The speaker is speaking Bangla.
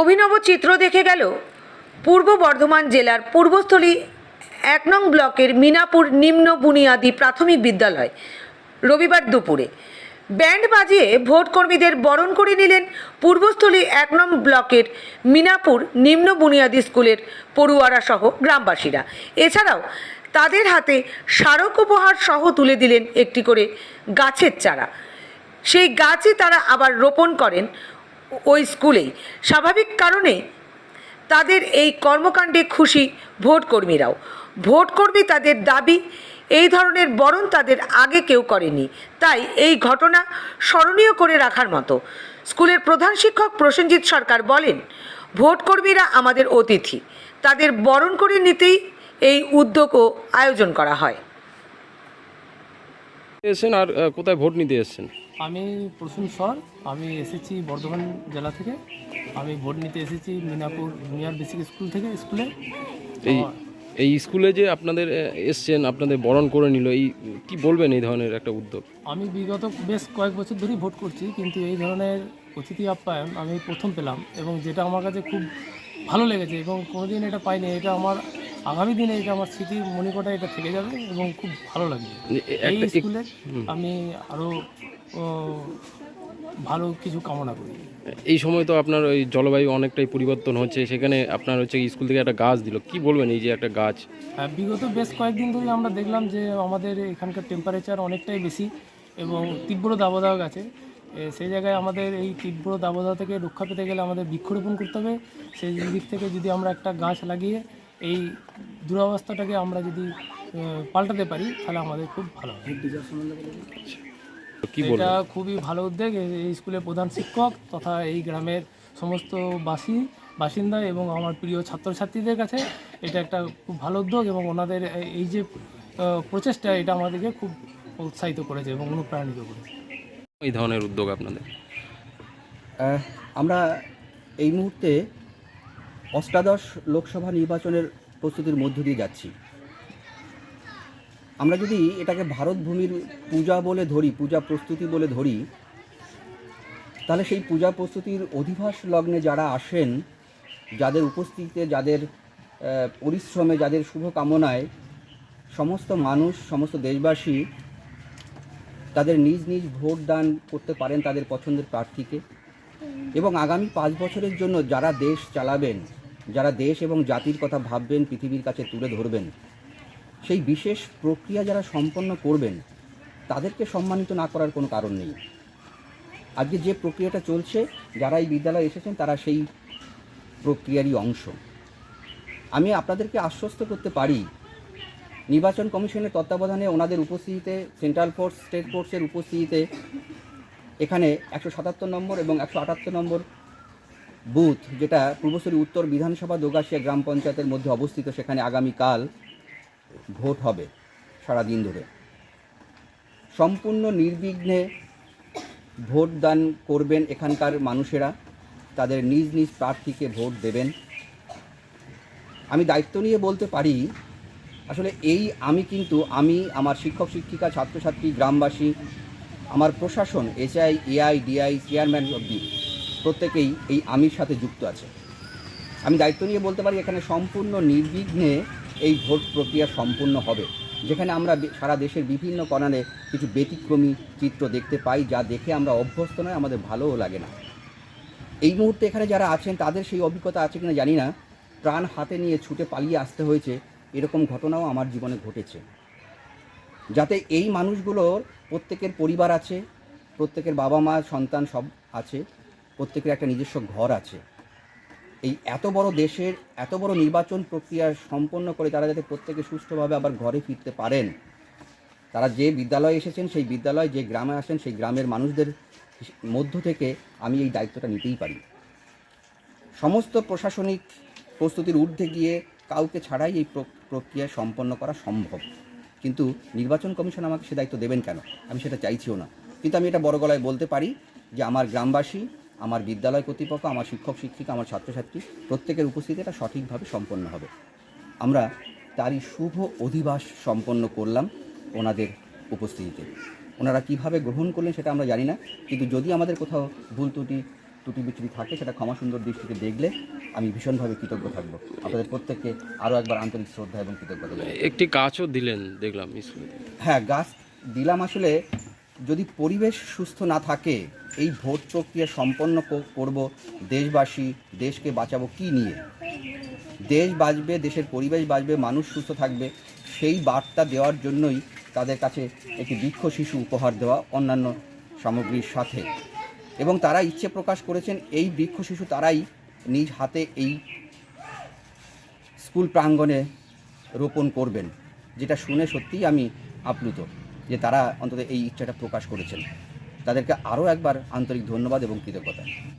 অভিনব চিত্র দেখে গেল পূর্ব বর্ধমান জেলার পূর্বস্থলী এক নং ব্লকের মিনাপুর নিম্ন বুনিয়াদী প্রাথমিক বিদ্যালয়, রবিবার দুপুরে। ব্যান্ড বাজিয়ে ভোট কর্মীদের বরণ করে নিলেন পূর্বস্থলী এক নং ব্লকের মিনাপুর নিম্ন বুনিয়াদি স্কুলের পড়ুয়ারা সহ গ্রামবাসীরা। এছাড়াও তাদের হাতে স্মারক উপহার সহ তুলে দিলেন একটি করে গাছের চারা। সেই গাছই তারা আবার রোপণ করেন ওই স্কুলেই। স্বাভাবিক কারণে তাদের এই কর্মকাণ্ডে খুশি ভোটকর্মীরাও। ভোটকর্মী তাদের দাবি, এই ধরনের বরণ তাদের আগে কেউ করেনি। তাই এই ঘটনা স্মরণীয় করে রাখার মতো। স্কুলের প্রধান শিক্ষক প্রসেনজিৎ সরকার বলেন, ভোটকর্মীরা আমাদের অতিথি। তাদের বরণ করে নিতেই এই উদ্যোগও আয়োজন করা হয়। এসেছেন আর কোথায় ভোট নিতে এসেছেন? আমি প্রসূন স্বর আমি এসেছি বর্ধমান জেলা থেকে। আমি ভোট নিতে এসেছি মিনাপুর জুনিয়র বেসিক স্কুল থেকে স্কুলে। এই এই স্কুলে যে আপনাদের এসছেন আপনাদের বরণ করে নিল এই কি বলবেন এই ধরনের একটা উদ্যোগ? আমি বিগত বেশ কয়েক বছর ধরেই ভোট করছি কিন্তু এই ধরনের অতিথি আপ্যায়ন আমি প্রথম পেলাম এবং যেটা আমার কাছে খুব ভালো লেগেছে এবং কোনোদিন এটা পাইনি এটা আমার আগামী দিনে এটা আমার স্মৃতির মণিকটা এটা থেকে যাবে এবং খুব ভালো লাগবে। এই স্কুলে আমি আরও ভালো কিছু কামনা করি। এই সময় তো আপনার ওই জলবায়ু অনেকটাই পরিবর্তন হচ্ছে সেখানে আপনার হচ্ছে স্কুল থেকে একটা গাছ দিল কি বলবেন এই যে একটা গাছ? হ্যাঁ, বিগত বেশ কয়েকদিন ধরে আমরা দেখলাম যে আমাদের এখানকার টেম্পারেচার অনেকটাই বেশি এবং তীব্র দাবদাহ আছে। সেই জায়গায় আমাদের এই তীব্র দাবদাহ থেকে রক্ষা পেতে গেলে আমাদের বৃক্ষরোপণ করতে হবে। সেই দিক থেকে যদি আমরা একটা গাছ লাগিয়ে এই দুরবস্থাটাকে আমরা যদি পাল্টাতে পারি তাহলে আমাদের খুব ভালো হবে। কি এটা খুবই ভালো উদ্যোগ। এই- স্কুলের প্রধান শিক্ষক তথা এই গ্রামের সমস্ত বাসী বাসিন্দা এবং আমার প্রিয় ছাত্রছাত্রীদের কাছে এটা একটা খুব ভালো উদ্যোগ এবং ওনাদের এই- এই যে প্রচেষ্টা এটা আমাদেরকে খুব উৎসাহিত করেছে এবং অনুপ্রাণিত করেছে। এই ধরনের উদ্যোগ আপনাদের? আমরা এই মুহূর্তে অষ্টাদশ লোকসভা নির্বাচনের প্রস্তুতির মধ্য দিয়ে যাচ্ছি। আমরা যদি এটাকে ভারত ভূমির পূজা বলে ধরি, পূজা প্রস্তুতি বলে ধরি, তাহলে সেই পূজা প্রস্তুতির অধিবাস লগ্নে যারা আসেন, যাদের উপস্থিতিতে, যাদের পরিশ্রমে, যাদের শুভ কামনায় সমস্ত মানুষ, সমস্ত দেশবাসী তাদের নিজ নিজ ভোট দান করতে পারেন তাদের পছন্দের প্রার্থীকে। এবং আগামী পাঁচ বছরের জন্য যারা দেশ চালাবেন, যারা দেশ এবং জাতির কথা ভাববেন, পৃথিবীর কাছে তুলে ধরবেন সেই বিশেষ প্রক্রিয়া যারা সম্পন্ন করবেন, তাদেরকে সম্মানিত না করার কোনো কারণ নেই। আজকে যে প্রক্রিয়াটা চলছে, যারা এই বিদ্যালয়ে এসেছেন, তারা সেই প্রক্রিয়ারই অংশ। আমি আপনাদেরকে আশ্বস্ত করতে পারি, নির্বাচন কমিশনের তত্ত্বাবধানে ওনাদের উপস্থিতিতে, সেন্ট্রাল ফোর্স, স্টেট ফোর্সের উপস্থিতিতে, এখানে একশো সাতাত্তর নম্বর এবং একশো আটাত্তর নম্বর বুথ, যেটা পূর্বস্থলী উত্তর বিধানসভা দোগাশিয়া গ্রাম পঞ্চায়েতের মধ্যে অবস্থিত, সেখানে আগামীকাল ভোট হবে সারা দিন ধরে। সম্পূর্ণ নির্বিঘ্নে ভোট দান করবেন এখানকার মানুষেরা, তাদের নিজ নিজ প্রার্থীকে ভোট দেবেন। আমি দায়িত্ব নিয়ে বলতে পারি, আসলে এই আমি কিন্তু, আমি আমার শিক্ষক, শিক্ষিকা, ছাত্রছাত্রী, গ্রামবাসী, আমার প্রশাসন, এসআই, এআই, ডিআই, চেয়ারম্যান অব্দি প্রত্যেকেই এই আমির সাথে যুক্ত আছে। আমি দায়িত্ব নিয়ে বলতে পারি, এখানে সম্পূর্ণ নির্বিঘ্নে এই ভোট প্রক্রিয়া সম্পূর্ণ হবে। যেখানে আমরা সারা দেশের বিভিন্ন কর্নারে কিছু ব্যতিক্রমী চিত্র দেখতে পাই, যা দেখে আমরা অভ্যস্ত নয় আমাদের ভালোও লাগে না। এই মুহূর্তে এখানে যারা আছেন, তাদের সেই অভিজ্ঞতা আছে কিনা জানি না। প্রাণ হাতে নিয়ে ছুটে পালিয়ে আসতে হয়েছে, এরকম ঘটনাও আমার জীবনে ঘটেছে। যাতে এই মানুষগুলোর প্রত্যেকের পরিবার আছে, প্রত্যেকের বাবা মা সন্তান সব আছে, প্রত্যেকের একটা নিজস্ব ঘর আছে। এই এত বড় দেশের এত বড় নির্বাচন প্রক্রিয়া সম্পন্ন করে তারা যাতে প্রত্যেকে সুষ্ঠুভাবে আবার ঘরে ফিরতে পারেন, তারা যে বিদ্যালয়ে এসেছেন, সেই বিদ্যালয় যে গ্রামে আসেন, সেই গ্রামের মানুষদের মধ্য থেকে আমি এই দায়িত্বটা নিতেই পারি। সমস্ত প্রশাসনিক প্রস্তুতির ঊর্ধ্বে গিয়ে কাউকে ছাড়াই এই প্রক- প্রক্রিয়া সম্পন্ন করা সম্ভব। কিন্তু নির্বাচন কমিশন আমাকে সে দায়িত্ব দেবেন কেন? আমি সেটা চাইছিও না। কিন্তু আমি এটা বড় গলায় বলতে পারি যে আমার গ্রামবাসী আমার বিদ্যালয় কর্তৃপক্ষ আমার শিক্ষক শিক্ষিকা আমার ছাত্রছাত্রী প্রত্যেকের উপস্থিতি এটা সঠিকভাবে সম্পন্ন হবে। আমরা তারই শুভ অধিবাস সম্পন্ন করলাম ওনাদের উপস্থিতিতে। ওনারা কীভাবে গ্রহণ করলেন সেটা আমরা জানি না কিন্তু যদি আমাদের কোথাও ভুল ত্রুটি ত্রুটি বিচ্যুতি থাকে সেটা ক্ষমা সুন্দর দৃষ্টিতে দেখলে আমি ভীষণভাবে কৃতজ্ঞ থাকব। আপনাদের প্রত্যেককে আরও একবার আন্তরিক শ্রদ্ধা এবং কৃতজ্ঞতা। একটি গাছও দিলেন দেখলাম স্কুলে। হ্যাঁ গাছ দিলাম আসলে যদি পরিবেশ সুস্থ না থাকে, এই ভোট প্রক্রিয়া সম্পন্ন করব দেশবাসী, দেশকে বাঁচাবো কি নিয়ে? দেশ বাঁচবে, দেশের পরিবেশ বাঁচবে, মানুষ সুস্থ থাকবে, সেই বার্তা দেওয়ার জন্যই তাদের কাছে একটি বৃক্ষ শিশু উপহার দেওয়া অন্যান্য সামগ্রীর সাথে। এবং তারা ইচ্ছে প্রকাশ করেছেন, এই বৃক্ষ শিশু তারাই নিজ হাতে এই স্কুল প্রাঙ্গণে রোপণ করবেন, যেটা শুনে সত্যিই আমি আপ্লুত। যে তারা অন্তত এই ইচ্ছাটা প্রকাশ করেছেন। তাদেরকে আরও একবার আন্তরিক ধন্যবাদ এবং কৃতজ্ঞতা।